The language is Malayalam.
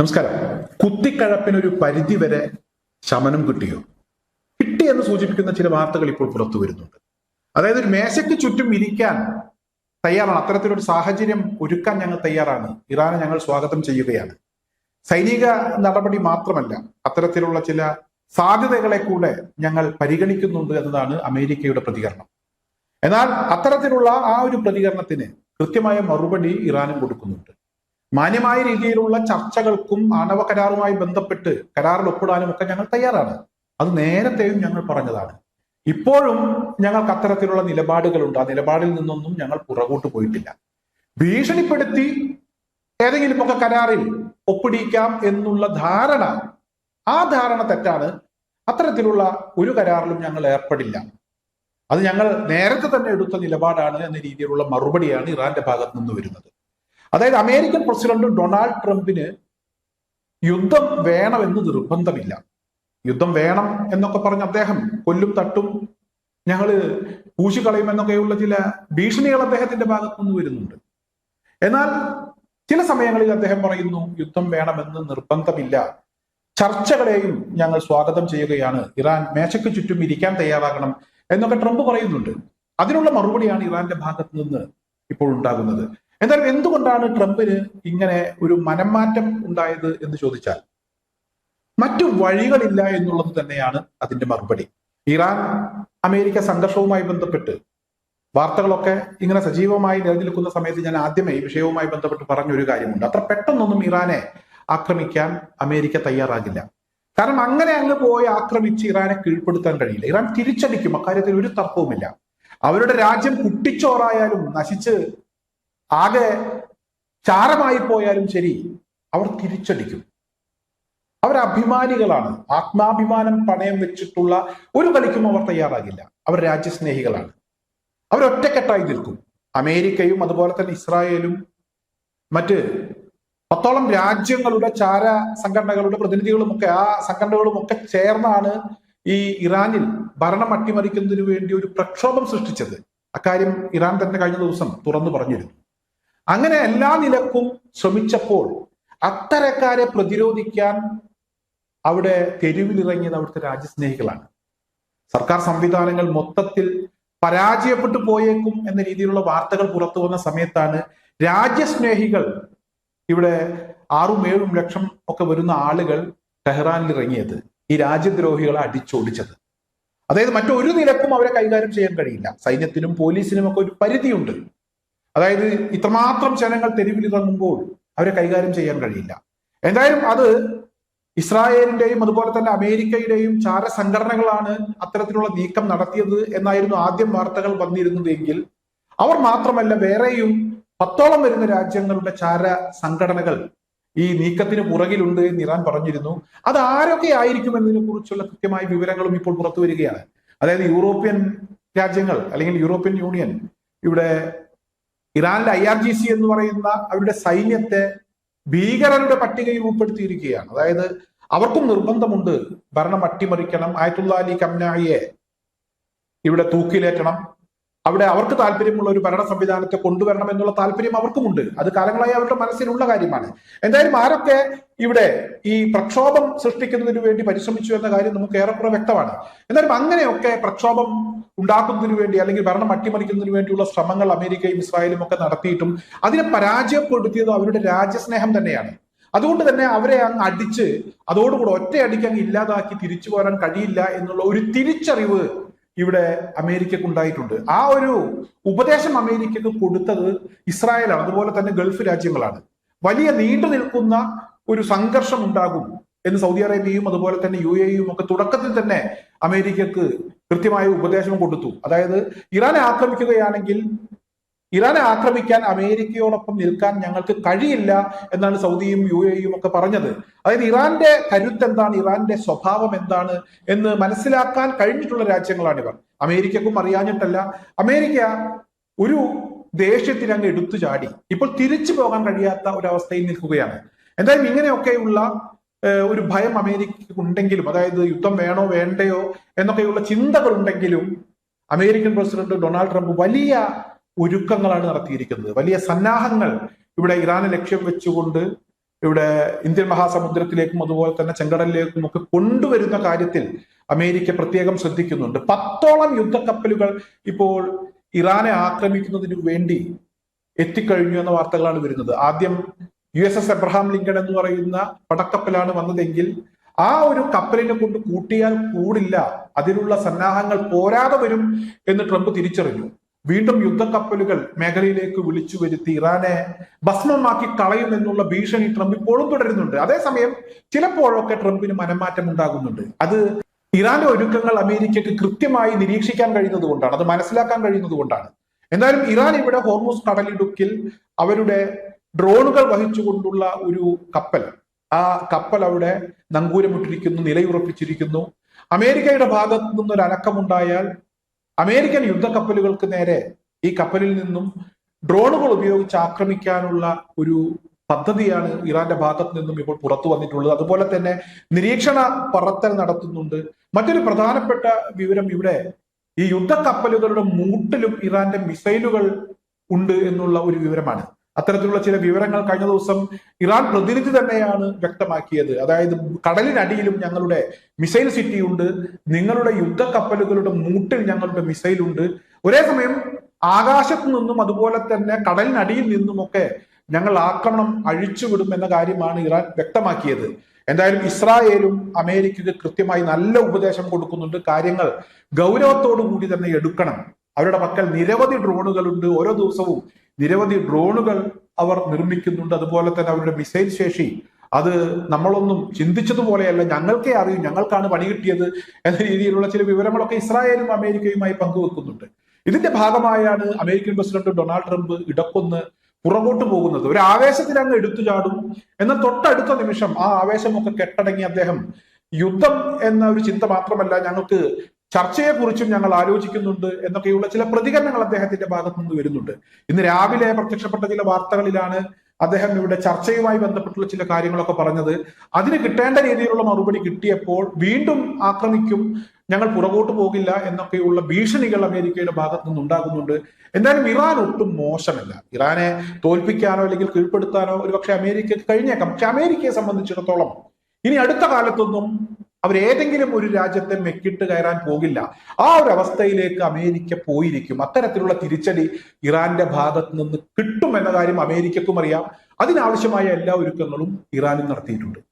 നമസ്കാരം. കുത്തിക്കഴപ്പിനൊരു പരിധി വരെ ശമനം കിട്ടിയോ? കിട്ടി എന്ന് സൂചിപ്പിക്കുന്ന ചില വാർത്തകൾ ഇപ്പോൾ പുറത്തു വരുന്നുണ്ട്. അതായത് ഒരു മേശയ്ക്ക് ചുറ്റും ഇരിക്കാൻ തയ്യാറാണ്. അത്തരത്തിലൊരു സാഹചര്യം ഒരുക്കാൻ ഞങ്ങൾ തയ്യാറാണ്. ഇറാനെ ഞങ്ങൾ സ്വാഗതം ചെയ്യുകയാണ്. സൈനിക നടപടി മാത്രമല്ല അത്തരത്തിലുള്ള ചില സാധ്യതകളെ കൂടെ ഞങ്ങൾ പരിഗണിക്കുന്നുണ്ട് എന്നതാണ് അമേരിക്കയുടെ പ്രതികരണം. എന്നാൽ അത്തരത്തിലുള്ള ആ ഒരു പ്രതികരണത്തിന് കൃത്യമായ മറുപടി ഇറാനും കൊടുക്കുന്നുണ്ട്. മാന്യമായ രീതിയിലുള്ള ചർച്ചകൾക്കും ആണവ കരാറുമായി ബന്ധപ്പെട്ട് കരാറിൽ ഒപ്പിടാനും ഒക്കെ ഞങ്ങൾ തയ്യാറാണ്. അത് നേരത്തെയും ഞങ്ങൾ പറഞ്ഞതാണ്. ഇപ്പോഴും ഞങ്ങൾക്ക് അത്തരത്തിലുള്ള നിലപാടുകളുണ്ട്. ആ നിലപാടിൽ നിന്നൊന്നും ഞങ്ങൾ പുറകോട്ട് പോയിട്ടില്ല. ഭീഷണിപ്പെടുത്തി ഏതെങ്കിലും ഒക്കെ കരാറിൽ ഒപ്പിടിക്കാം എന്നുള്ള ധാരണ ആ ധാരണ തെറ്റാണ്. അത്തരത്തിലുള്ള ഒരു കരാറിലും ഞങ്ങൾ ഏർപ്പെടില്ല. അത് ഞങ്ങൾ നേരത്തെ തന്നെ എടുത്ത നിലപാടാണ് എന്ന രീതിയിലുള്ള മറുപടിയാണ് ഇറാന്റെ ഭാഗത്ത് നിന്ന് വരുന്നത്. അതായത് അമേരിക്കൻ പ്രസിഡന്റ് ഡൊണാൾഡ് ട്രംപിന് യുദ്ധം വേണമെന്ന് നിർബന്ധമില്ല. യുദ്ധം വേണം എന്നൊക്കെ പറഞ്ഞ് അദ്ദേഹം കൊല്ലും തട്ടും ഞങ്ങൾ പൂശിക്കളയും എന്നൊക്കെയുള്ള ചില ഭീഷണികൾ അദ്ദേഹത്തിന്റെ ഭാഗത്തു നിന്ന് വരുന്നുണ്ട്. എന്നാൽ ചില സമയങ്ങളിൽ അദ്ദേഹം പറയുന്നു യുദ്ധം വേണമെന്ന് നിർബന്ധമില്ല. ചർച്ചകളെയും ഞങ്ങൾ സ്വാഗതം ചെയ്യുകയാണ്. ഇറാൻ മേശയ്ക്ക് ചുറ്റും ഇരിക്കാൻ തയ്യാറാകണം എന്നൊക്കെ ട്രംപ് പറയുന്നുണ്ട്. അതിനുള്ള മറുപടിയാണ് ഇറാന്റെ ഭാഗത്ത് നിന്ന് ഇപ്പോൾ ഉണ്ടാകുന്നത്. എന്തായാലും എന്തുകൊണ്ടാണ് ട്രംപിന് ഇങ്ങനെ ഒരു മനംമാറ്റം ഉണ്ടായത് എന്ന് ചോദിച്ചാൽ മറ്റു വഴികളില്ല എന്നുള്ളത് തന്നെയാണ് അതിന്റെ മറുപടി. ഇറാൻ അമേരിക്ക സംഘർഷവുമായി ബന്ധപ്പെട്ട് വാർത്തകളൊക്കെ ഇങ്ങനെ സജീവമായി നിലനിൽക്കുന്ന സമയത്ത് ഞാൻ ആദ്യമേ ഈ വിഷയവുമായി ബന്ധപ്പെട്ട് പറഞ്ഞ ഒരു കാര്യമുണ്ട്. അത്ര പെട്ടെന്നൊന്നും ഇറാനെ ആക്രമിക്കാൻ അമേരിക്ക തയ്യാറാകില്ല. കാരണം അങ്ങനെ അങ്ങ് പോയി ആക്രമിച്ച് ഇറാനെ കീഴ്പ്പെടുത്താൻ കഴിയില്ല. ഇറാൻ തിരിച്ചടിക്കും. അക്കാര്യത്തിൽ ഒരു തർക്കവുമില്ല. അവരുടെ രാജ്യം കുട്ടിച്ചോറായാലും നശിച്ച് ആകെ ചാരമായി പോയാലും ശരി അവർ തിരിച്ചടിക്കും. അഭിമാനികളാണ്. ആത്മാഭിമാനം പണയം വെച്ചിട്ടുള്ള ഒരു കളിക്കും അവർ തയ്യാറാകില്ല. അവർ രാജ്യസ്നേഹികളാണ്. അവർ ഒറ്റക്കെട്ടായി നിൽക്കും. അമേരിക്കയും അതുപോലെ തന്നെ ഇസ്രായേലും മറ്റ് പത്തോളം രാജ്യങ്ങളുടെ ചാര സംഘടനകളുടെ പ്രതിനിധികളും ഒക്കെ ആ സംഘടനകളും ഒക്കെ ചേർന്നാണ് ഈ ഇറാനിൽ ഭരണം അട്ടിമറിക്കുന്നതിന് വേണ്ടി ഒരു പ്രക്ഷോഭം സൃഷ്ടിച്ചത്. അക്കാര്യം ഇറാൻ തന്നെ കഴിഞ്ഞ ദിവസം തുറന്നു പറഞ്ഞിരുന്നു. അങ്ങനെ എല്ലാ നിലക്കും ശ്രമിച്ചപ്പോൾ അത്തരക്കാരെ പ്രതിരോധിക്കാൻ അവിടെ തെരുവിലിറങ്ങിയത് അവിടുത്തെ രാജ്യസ്നേഹികളാണ്. സർക്കാർ സംവിധാനങ്ങൾ മൊത്തത്തിൽ പരാജയപ്പെട്ടു പോയേക്കും എന്ന രീതിയിലുള്ള വാർത്തകൾ പുറത്തു വന്ന സമയത്താണ് രാജ്യസ്നേഹികൾ ഇവിടെ ആറും ഏഴും ലക്ഷം ഒക്കെ വരുന്ന ആളുകൾ ടെഹ്റാനിൽ ഇറങ്ങിയത് ഈ രാജ്യദ്രോഹികളെ അടിച്ചോടിച്ചത്. അതായത് മറ്റൊരു നിലക്കും അവരെ കൈകാര്യം ചെയ്യാൻ കഴിയില്ല. സൈന്യത്തിനും പോലീസിനും ഒക്കെ ഒരു പരിധിയുണ്ട്. അതായത് ഇത്രമാത്രം ജനങ്ങൾ തെരുവിലിറങ്ങുമ്പോൾ അവരെ കൈകാര്യം ചെയ്യാൻ കഴിയില്ല. എന്തായാലും അത് ഇസ്രായേലിന്റെയും അതുപോലെ തന്നെ അമേരിക്കയുടെയും ചാര സംഘടനകളാണ് അത്തരത്തിലുള്ള നീക്കം നടത്തിയത് എന്നായിരുന്നു ആദ്യം വാർത്തകൾ വന്നിരുന്നതെങ്കിൽ അവർ മാത്രമല്ല വേറെയും പത്തോളം വരുന്ന രാജ്യങ്ങളുടെ ചാര സംഘടനകൾ ഈ നീക്കത്തിന് പുറകിലുണ്ട് എന്ന് ഇറാൻ പറഞ്ഞിരുന്നു. അത് ആരൊക്കെ ആയിരിക്കും എന്നതിനെ കുറിച്ചുള്ള കൃത്യമായ വിവരങ്ങളും ഇപ്പോൾ പുറത്തു വരികയാണ്. അതായത് യൂറോപ്യൻ രാജ്യങ്ങൾ അല്ലെങ്കിൽ യൂറോപ്യൻ യൂണിയൻ ഇവിടെ ഇറാനിലെ ഐ ആർ ജി സി എന്ന് പറയുന്ന അവരുടെ സൈന്യത്തെ ഭീകരരുടെ പട്ടികയിൽ ഉൾപ്പെടുത്തിയിരിക്കുകയാണ്. അതായത് അവർക്കും നിർബന്ധമുണ്ട് ഭരണം അട്ടിമറിക്കണം. ആയത്തുള്ള അലി കംനായിയെ ഇവിടെ തൂക്കിലേറ്റണം. അവിടെ അവർക്ക് താല്പര്യമുള്ള ഒരു ഭരണ സംവിധാനത്തെ കൊണ്ടുവരണം എന്നുള്ള താല്പര്യം അവർക്കുമുണ്ട്. അത് കാലങ്ങളായി അവരുടെ മനസ്സിലുള്ള കാര്യമാണ്. എന്തായാലും ആരൊക്കെ ഇവിടെ ഈ പ്രക്ഷോഭം സൃഷ്ടിക്കുന്നതിന് വേണ്ടി പരിശ്രമിച്ചു എന്ന കാര്യം നമുക്ക് ഏറെക്കുറെ വ്യക്തമാണ്. എന്തായാലും അങ്ങനെയൊക്കെ പ്രക്ഷോഭം ഉണ്ടാക്കുന്നതിന് വേണ്ടി അല്ലെങ്കിൽ ഭരണം അട്ടിമറിക്കുന്നതിന് വേണ്ടിയുള്ള ശ്രമങ്ങൾ അമേരിക്കയും ഇസ്രായേലും ഒക്കെ നടത്തിയിട്ടും അതിനെ പരാജയപ്പെടുത്തിയത് അവരുടെ രാജ്യസ്നേഹം തന്നെയാണ്. അതുകൊണ്ട് തന്നെ അവരെ അങ്ങ് അടിച്ച് അതോടുകൂടെ ഒറ്റയടിക്ക് അങ്ങ് ഇല്ലാതാക്കി തിരിച്ചു പോരാൻ കഴിയില്ല എന്നുള്ള ഒരു തിരിച്ചറിവ് ഇവിടെ അമേരിക്കക്ക് ഉണ്ടായിട്ടുണ്ട് ആ ഒരു ഉപദേശം അമേരിക്കക്ക് കൊടുത്തത് ഇസ്രായേലാണ്. അതുപോലെ തന്നെ ഗൾഫ് രാജ്യങ്ങളാണ്. വലിയ നീണ്ടു നിൽക്കുന്ന ഒരു സംഘർഷം ഉണ്ടാകും എന്ന് സൗദി അറേബ്യയും അതുപോലെ തന്നെ യു എയും ഒക്കെ തുടക്കത്തിൽ തന്നെ അമേരിക്കക്ക് കൃത്യമായ ഉപദേശം കൊടുത്തു. അതായത് ഇറാനെ ആക്രമിക്കുകയാണെങ്കിൽ ഇറാനെ ആക്രമിക്കാൻ അമേരിക്കയോടൊപ്പം നിൽക്കാൻ ഞങ്ങൾക്ക് കഴിയില്ല എന്നാണ് സൗദിയും യു എയും ഒക്കെ പറഞ്ഞത്. അതായത് ഇറാന്റെ കരുത്ത് എന്താണ്? ഇറാന്റെ സ്വഭാവം എന്താണ്? എന്ന് മനസ്സിലാക്കാൻ കഴിഞ്ഞിട്ടുള്ള രാജ്യങ്ങളാണ് ഇവർ അമേരിക്കക്കും അറിയാഞ്ഞിട്ടല്ല. അമേരിക്ക ഒരു ദേഷ്യത്തിന് അങ്ങ് എടുത്തു ചാടി. ഇപ്പോൾ തിരിച്ചു പോകാൻ കഴിയാത്ത ഒരവസ്ഥയിൽ നിൽക്കുകയാണ്. എന്തായാലും ഇങ്ങനെയൊക്കെയുള്ള ഒരു ഭയം അമേരിക്കക്ക് ഉണ്ടെങ്കിലും അതായത് യുദ്ധം വേണോ വേണ്ടയോ എന്നൊക്കെയുള്ള ചിന്തകൾ ഉണ്ടെങ്കിലും അമേരിക്കൻ പ്രസിഡന്റ് ഡൊണാൾഡ് ട്രംപ് വലിയ ഒരുക്കങ്ങളാണ് നടത്തിയിരിക്കുന്നത്. വലിയ സന്നാഹങ്ങൾ ഇവിടെ ഇറാനെ ലക്ഷ്യം വെച്ചുകൊണ്ട് ഇവിടെ ഇന്ത്യൻ മഹാസമുദ്രത്തിലേക്കും അതുപോലെ തന്നെ ചെങ്കടലിലേക്കും ഒക്കെ കൊണ്ടുവരുന്ന കാര്യത്തിൽ അമേരിക്ക പ്രത്യേകം ശ്രദ്ധിക്കുന്നുണ്ട്. പത്തോളം യുദ്ധക്കപ്പലുകൾ ഇപ്പോൾ ഇറാനെ ആക്രമിക്കുന്നതിനു വേണ്ടി എത്തിക്കഴിഞ്ഞു എന്ന വാർത്തകളാണ് വരുന്നത്. ആദ്യം U S S Abraham Lincoln എന്ന് പറയുന്ന പടക്കപ്പലാണ് വന്നതെങ്കിൽ ആ ഒരു കപ്പലിനെ കൊണ്ട് കൂട്ടിയാൽ കൂടില്ല അതിലുള്ള സന്നാഹങ്ങൾ പോരാതെ വരും എന്ന് ട്രംപ് തിരിച്ചറിഞ്ഞു. വീണ്ടും യുദ്ധക്കപ്പലുകൾ മേഖലയിലേക്ക് വിളിച്ചു വരുത്തി ഇറാനെ ഭസ്മമാക്കി കളയുമെന്നുള്ള ഭീഷണി ട്രംപ് ഇപ്പോഴും തുടരുന്നുണ്ട്. അതേസമയം ചിലപ്പോഴൊക്കെ ട്രംപിന് മനംമാറ്റം ഉണ്ടാകുന്നുണ്ട്. അത് ഇറാന്റെ ഒരുക്കങ്ങൾ അമേരിക്കക്ക് കൃത്യമായി നിരീക്ഷിക്കാൻ കഴിയുന്നത് കൊണ്ടാണ് അത് മനസ്സിലാക്കാൻ കഴിയുന്നത് കൊണ്ടാണ്. എന്തായാലും ഇറാൻ ഇവിടെ ഹോർമൂസ് കടലിടുക്കിൽ അവരുടെ ഡ്രോണുകൾ വഹിച്ചുകൊണ്ടുള്ള ഒരു കപ്പൽ ആ കപ്പൽ അവിടെ നങ്കൂരമിട്ടിരിക്കുന്നു നിലയുറപ്പിച്ചിരിക്കുന്നു. അമേരിക്കയുടെ ഭാഗത്തു നിന്നൊരു അനക്കമുണ്ടായാൽ അമേരിക്കൻ യുദ്ധക്കപ്പലുകൾക്ക് നേരെ ഈ കപ്പലിൽ നിന്നും ഡ്രോണുകൾ ഉപയോഗിച്ച് ആക്രമിക്കാനുള്ള ഒരു പദ്ധതിയാണ് ഇറാന്റെ ഭാഗത്ത് നിന്നും ഇപ്പോൾ പുറത്തു വന്നിട്ടുള്ളത്. അതുപോലെ തന്നെ നിരീക്ഷണ പറത്തൽ നടത്തുന്നുണ്ട്. മറ്റൊരു പ്രധാനപ്പെട്ട വിവരം ഇവിടെ ഈ യുദ്ധക്കപ്പലുകളുടെ മൂട്ടിലും ഇറാന്റെ മിസൈലുകൾ ഉണ്ട് എന്നുള്ള ഒരു വിവരമാണ്. അത്തരത്തിലുള്ള ചില വിവരങ്ങൾ കഴിഞ്ഞ ദിവസം ഇറാൻ പ്രതിനിധി തന്നെയാണ് വ്യക്തമാക്കിയത്. അതായത് കടലിനടിയിലും ഞങ്ങളുടെ മിസൈൽ സിറ്റി ഉണ്ട് നിങ്ങളുടെ യുദ്ധക്കപ്പലുകളുടെ മൂട്ടിൽ ഞങ്ങളുടെ മിസൈൽ ഉണ്ട് ഒരേ സമയം ആകാശത്ത് നിന്നും അതുപോലെ തന്നെ കടലിനടിയിൽ നിന്നുമൊക്കെ ഞങ്ങൾ ആക്രമണം അഴിച്ചുവിടും എന്ന കാര്യമാണ് ഇറാൻ വ്യക്തമാക്കിയത്. എന്തായാലും ഇസ്രായേലും അമേരിക്കയ്ക്ക് കൃത്യമായി നല്ല ഉപദേശം കൊടുക്കുന്നുണ്ട്. കാര്യങ്ങൾ ഗൗരവത്തോടു കൂടി തന്നെ എടുക്കണം. അവരുടെ പക്കൽ നിരവധി ഡ്രോണുകളുണ്ട്. ഓരോ ദിവസവും നിരവധി ഡ്രോണുകൾ അവർ നിർമ്മിക്കുന്നുണ്ട്. അതുപോലെ തന്നെ അവരുടെ മിസൈൽ ശേഷി. അത് നമ്മളൊന്നും ചിന്തിച്ചതുപോലെയല്ല. ഞങ്ങൾക്കേ അറിയൂ ഞങ്ങൾക്കാണ് പണി കിട്ടിയത് എന്ന രീതിയിലുള്ള ചില വിവരങ്ങളൊക്കെ ഇസ്രായേലും അമേരിക്കയുമായി പങ്കുവെക്കുന്നുണ്ട്. ഇതിന്റെ ഭാഗമായാണ് അമേരിക്കൻ പ്രസിഡന്റ് ഡൊണാൾഡ് ട്രംപ് ഇടക്കൊന്ന് പുറകോട്ട് പോകുന്നത്. ഒരു ആവേശത്തിൽ അങ്ങ് എടുത്തു ചാടും. എന്നാൽ തൊട്ടടുത്ത നിമിഷം ആ ആവേശമൊക്കെ കെട്ടടങ്ങി അദ്ദേഹം യുദ്ധം എന്ന ഒരു ചിന്ത മാത്രമല്ല ഞങ്ങൾക്ക് ചർച്ചയെക്കുറിച്ചും ഞങ്ങൾ ആലോചിക്കുന്നുണ്ട് എന്നൊക്കെയുള്ള ചില പ്രതികരണങ്ങൾ അദ്ദേഹത്തിന്റെ ഭാഗത്തു നിന്ന് വരുന്നുണ്ട്. ഇന്ന് രാവിലെ പ്രത്യക്ഷപ്പെട്ട ചില വാർത്തകളിലാണ് അദ്ദേഹം ഇവിടെ ചർച്ചയുമായി ബന്ധപ്പെട്ടുള്ള ചില കാര്യങ്ങളൊക്കെ പറഞ്ഞത്. അതിന് കിട്ടേണ്ട രീതിയിലുള്ള മറുപടി കിട്ടിയപ്പോൾ വീണ്ടും ആക്രമിക്കും ഞങ്ങൾ പുറകോട്ട് പോകില്ല എന്നൊക്കെയുള്ള ഭീഷണികൾ അമേരിക്കയുടെ ഭാഗത്തു നിന്ന് ഉണ്ടാകുന്നുണ്ട്. എന്തായാലും ഇറാൻ ഒട്ടും മോശമല്ല. ഇറാനെ തോൽപ്പിക്കാനോ അല്ലെങ്കിൽ കീഴ്പ്പെടുത്താനോ ഒരുപക്ഷെ അമേരിക്കക്ക് കഴിഞ്ഞേക്കാം. പക്ഷെ അമേരിക്കയെ സംബന്ധിച്ചിടത്തോളം ഇനി അടുത്ത കാലത്തൊന്നും അവരേതെങ്കിലും ഒരു രാജ്യത്തെ മെക്കിട്ട് കയറാൻ പോകില്ല. ആ ഒരു അവസ്ഥയിലേക്ക് അമേരിക്ക പോയിരിക്കും. അത്തരത്തിലുള്ള തിരിച്ചടി ഇറാന്റെ ഭാഗത്ത് നിന്ന് കിട്ടും എന്ന കാര്യം അമേരിക്കക്കും അറിയാം. അതിനാവശ്യമായ എല്ലാ ഒരുക്കങ്ങളും ഇറാനും നടത്തിയിട്ടുണ്ട്.